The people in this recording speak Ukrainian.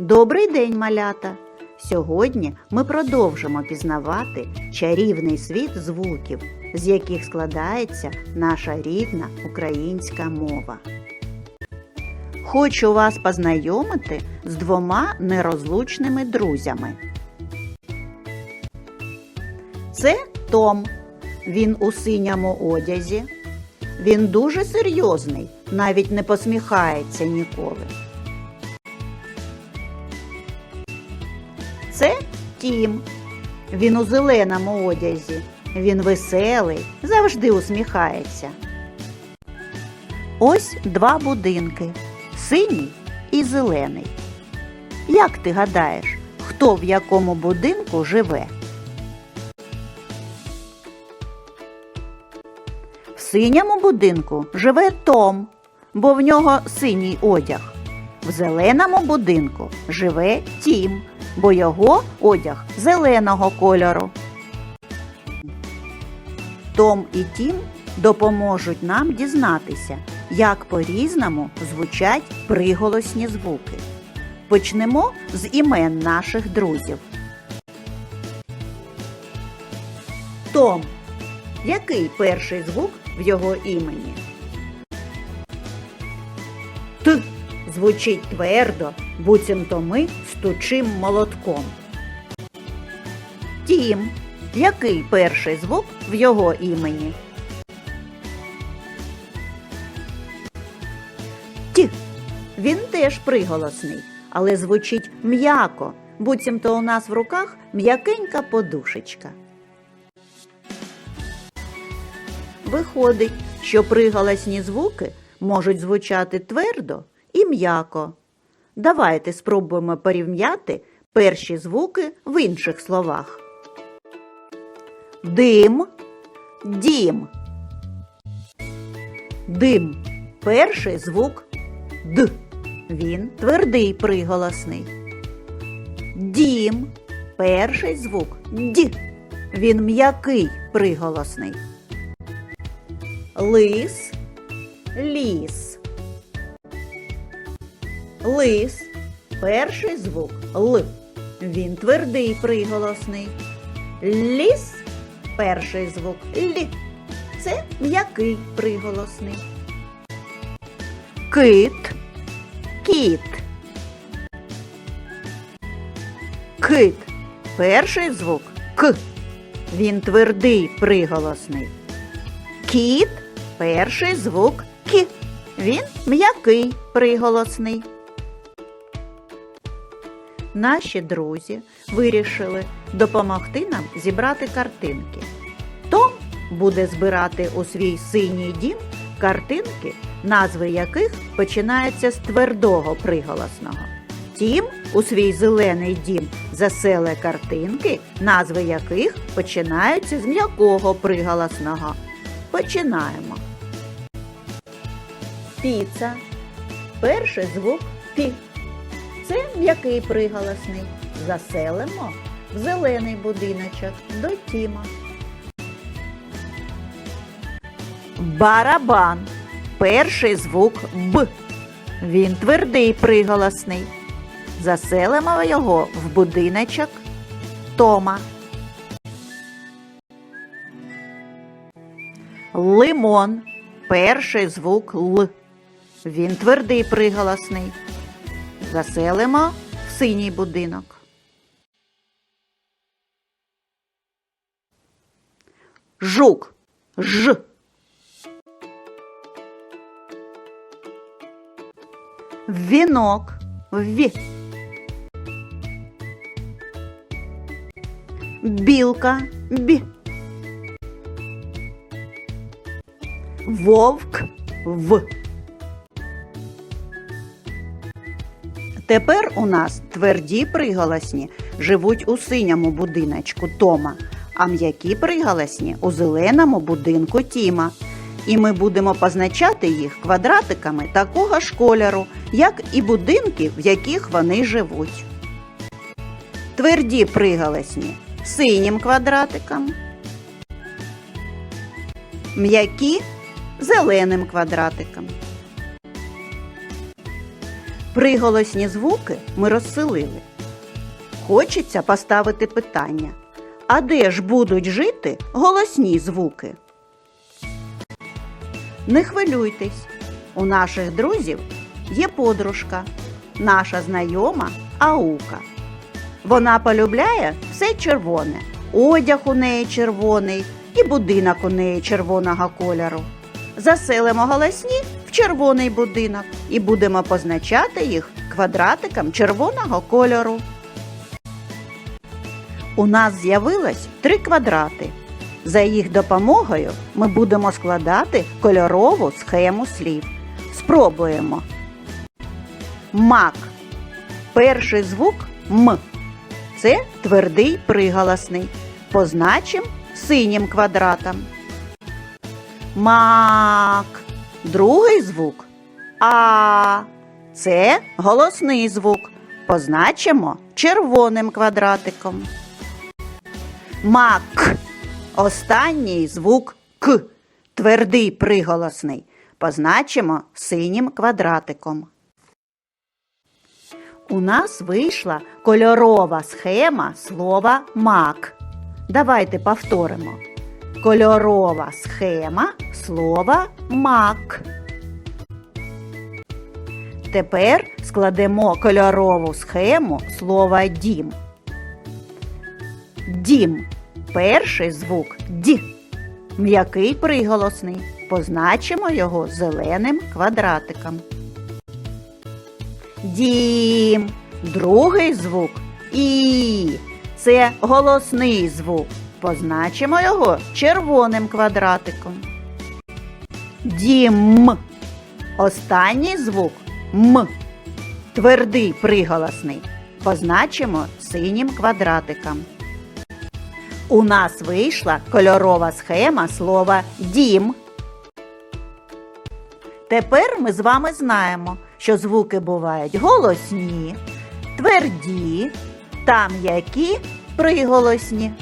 Добрий день, малята! Сьогодні ми продовжимо пізнавати чарівний світ звуків, з яких складається наша рідна українська мова. Хочу вас познайомити з двома нерозлучними друзями. Це Том. Він у синьому одязі. Він дуже серйозний, навіть не посміхається ніколи. Це Тім. Він у зеленому одязі. Він веселий, завжди усміхається. Ось два будинки синій і зелений. Як ти гадаєш, хто в якому будинку живе? В синьому будинку живе Том, бо в нього синій одяг. В зеленому будинку живе Тім, бо його одяг зеленого кольору. Том і Тім допоможуть нам дізнатися, як по-різному звучать приголосні звуки. Почнемо з імен наших друзів. Том. Який перший звук в його імені? Т звучить твердо, буцімто ми стучим молотком. Тім. Який перший звук в його імені? Ті. Він теж приголосний, але звучить м'яко, буцімто у нас в руках м'якенька подушечка. Виходить, що приголосні звуки можуть звучати твердо і м'яко. Давайте спробуємо порівняти перші звуки в інших словах. Дим, дім. Дим. Перший звук Д. Він твердий приголосний. Дім. Перший звук Д. Він м'який приголосний. Лис, ліс. Лис. Перший звук Л. Він твердий приголосний. Ліс. Перший звук Лі. Це м'який приголосний. Кит. Кіт. Кит. Перший звук К. Він твердий приголосний. Кіт перший звук К. Він м'який приголосний. Наші друзі вирішили допомогти нам зібрати картинки. Том буде збирати у свій синій дім картинки, назви яких починаються з твердого приголосного. Тім у свій зелений дім заселе картинки, назви яких починаються з м'якого приголосного. Починаємо. Піца. Перший звук пі. Це м'який приголосний. Заселимо в зелений будиночок до Тіма. Барабан. Перший звук Б. Він твердий приголосний. Заселимо його в будиночок Тома. Лимон. Перший звук Л. Він твердий приголосний. Заселимо в синій будинок. Жук. Ж. Вінок. Ві. Білка. Бі. Вовк. В. Тепер у нас тверді приголосні живуть у синьому будиночку Тома, а м'які приголосні у зеленому будинку Тіма. І ми будемо позначати їх квадратиками такого ж кольору, як і будинки, в яких вони живуть. Тверді приголосні синім квадратиком, м'які зеленим квадратиком. Приголосні звуки ми розселили. Хочеться поставити питання. А де ж будуть жити голосні звуки? Не хвилюйтесь. У наших друзів є подружка, наша знайома Аука. Вона полюбляє все червоне, одяг у неї червоний і будинок у неї червоного кольору. Заселимо голосні червоний будинок і будемо позначати їх квадратиком червоного кольору. У нас з'явилось три квадрати. За їх допомогою ми будемо складати кольорову схему слів. Спробуємо. Мак. Перший звук М. Це твердий приголосний. Позначимо синім квадратом. Мак. Другий звук А. Це голосний звук. Позначимо червоним квадратиком. Мак. Останній звук К. Твердий приголосний. Позначимо синім квадратиком. У нас вийшла кольорова схема слова мак. Давайте повторимо. Кольорова схема слова мак. Тепер складемо кольорову схему слова дім. Дім. Перший звук Д. М'який приголосний. Позначимо його зеленим квадратиком. Дім. Другий звук І. Це голосний звук. Позначимо його червоним квадратиком. Дім. Останній звук М. Твердий приголосний. Позначимо синім квадратиком. У нас вийшла кольорова схема слова дім. Тепер ми з вами знаємо, що звуки бувають голосні, тверді та м'які приголосні.